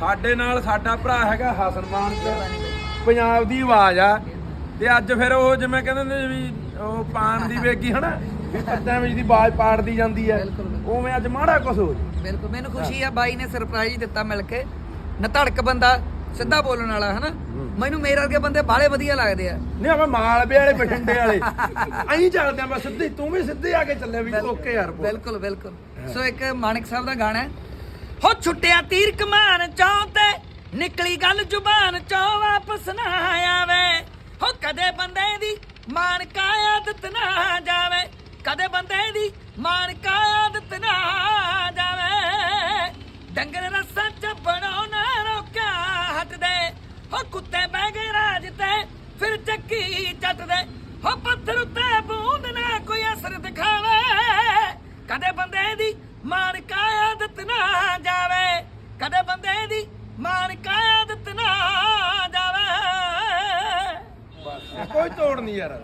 ਸਾਡੇ ਨਾਲ ਸਾਡਾ ਭਰਾ ਹੈਗਾ ਹਸਨਮਾਨ ਚ ਪੰਜਾਬ ਦੀ ਆਵਾਜ਼ ਆ। ਤੇ ਅੱਜ ਫਿਰ ਉਹ ਜਿਵੇਂ ਕਹਿੰਦੇ ਨੇ ਵੀ ਉਹ ਪਾਨ ਦੀ ਵੇਗੀ ਹਨਾ ਵੀ ਪੱਤਿਆਂ ਵਿੱਚ ਦੀ ਆਵਾਜ਼ ਪਾੜਦੀ ਜਾਂਦੀ ਹੈ। ਉਵੇਂ ਅੱਜ ਮਾੜਾ ਕੁਛ ਹੋ ਜੇ ਬਿਲਕੁਲ ਮੈਨੂੰ ਖੁਸ਼ੀ ਆ ਬਾਈ ਨੇ ਸਰਪ੍ਰਾਈਜ਼ ਦਿੱਤਾ ਮਿਲ ਕੇ। ਨਧੜਕ ਬੰਦਾ ਸਿੱਧਾ ਬੋਲਣ ਵਾਲਾ ਹਨਾ? ਮੈਨੂੰ ਮੇਰੇ ਵਰਗੇ ਬੰਦੇ ਬਾਹਲੇ ਵਧੀਆ ਲੱਗਦੇ ਆ। ਨਹੀਂ ਆਪਾਂ ਮਾਲਵੇ ਵਾਲੇ ਬਠਿੰਡੇ ਵਾਲੇ। ਐਂ ਚੱਲਦੇ ਆ ਬਸ ਸਿੱਧੇ ਤੂੰ ਵੀ ਸਿੱਧੇ ਆ ਕੇ ਚੱਲਿਆ ਵੀ ਓਕੇ ਯਾਰ ਬੋਲ। ਬਿਲਕੁਲ ਬਿਲਕੁਲ। ਸੋ ਇੱਕ ਮਾਨਕ ਸਾਹਿਬ ਦਾ ਗਾਣਾ ਹੈ। ਹੋ ਛੁੱਟਿਆ ਤੀਰ ਕਮਾਨ ਚੋਂ ਤੇ, ਨਿਕਲੀ ਗੱਲ ਜ਼ੁਬਾਨ ਚੋਂ ਵਾਪਸ ਨਾ ਆਵੇ। ਹੋ ਕਦੇ ਬੰਦੇ ਦੀ ਮਾਨ ਕਾ ਆਦਤ ਨਾ ਜਾਵੇ। ਕਦੇ ਬੰਦੇ ਦੀ ਮਾਨ ਕਾ ਨਾ ਜਾਵੇ। ਡੰਗਰ ਰਸਾ ਚੱਪਣੋਂ ਨਾ ਰੋਕਿਆ ਹਟਦੇ ਹੋ ਕੁੱਤੇ ਬਹਿ ਗਏ ਰਾਜ ਤੇ, ਫਿਰ ਚੱਕੀ ਚੱਟਦੇ ਹੋ ਪੱਥਰ ਉੱਤੇ ਦੀ ਮਾਨ ਕਾ ਆਦਤ ਨਾ ਜਾਵੇ। ਕੋਈ ਤੋੜ ਨਹੀਂ ਯਾਰ।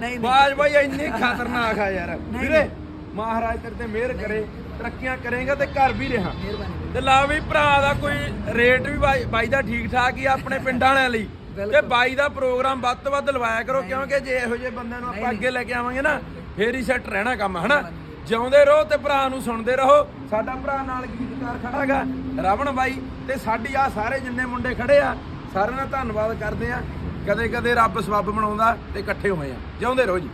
ਨਹੀਂ ਬਾਜ ਬਾਈ ਇੰਨੀ ਖਤਰਨਾਕ ਆ ਯਾਰ। ਵੀਰੇ ਮਹਾਰਾਜ ਤੇਰੇ ਤੇ ਮਿਹਰ ਕਰੇ ਤਰੱਕੀਆਂ ਕਰੇਗਾ ਤੇ ਘਰ ਵੀ ਰਹਾ। ਤੇ ਲਾ ਵੀ ਭਰਾ ਦਾ ਕੋਈ ਰੇਟ ਵੀ ਬਾਈ ਦਾ ਠੀਕ ਠਾਕ ਹੀ ਆਪਣੇ ਪਿੰਡਾਂ ਵਾਲਿਆਂ ਲਈ। ਤੇ ਬਾਈ ਦਾ ਪ੍ਰੋਗਰਾਮ ਵੱਧ ਤੋਂ ਵੱਧ ਲਵਾਇਆ ਕਰੋ ਕਿਉਂਕਿ ਜੇ ਇਹੋ ਜਿਹੇ ਬੰਦਿਆਂ ਨੂੰ ਆਪਾਂ ਅੱਗੇ ਲੈ ਕੇ ਆਵਾਂਗੇ ਨਾ ਫੇਰ ਹੀ ਸੈੱਟ ਰਹਿਣਾ ਕੰਮ ਹਨਾ? ਜਿਉਂਦੇ ਰਹੋ ਤੇ ਭਰਾ ਨੂੰ ਸੁਣਦੇ ਰਹੋ। ਸਾਡਾ ਭਰਾ ਨਾਲ ਗੀਤਕਾਰ ਖੜਾਗਾ ਰਵਣ ਬਾਈ ਤੇ ਸਾਡੀ ਆ ਸਾਰੇ ਜਿੰਨੇ ਮੁੰਡੇ ਖੜੇ ਆ, ਸਾਰਿਆਂ ਦਾ ਧੰਨਵਾਦ ਕਰਦੇ ਆ। ਕਦੇ ਕਦੇ ਰੱਬ ਸਬੱਬ ਬਣਾਉਂਦਾ ਤੇ ਇਕੱਠੇ ਹੋਏ ਆ। ਜਿਉਂਦੇ ਰਹੋ ਜੀ।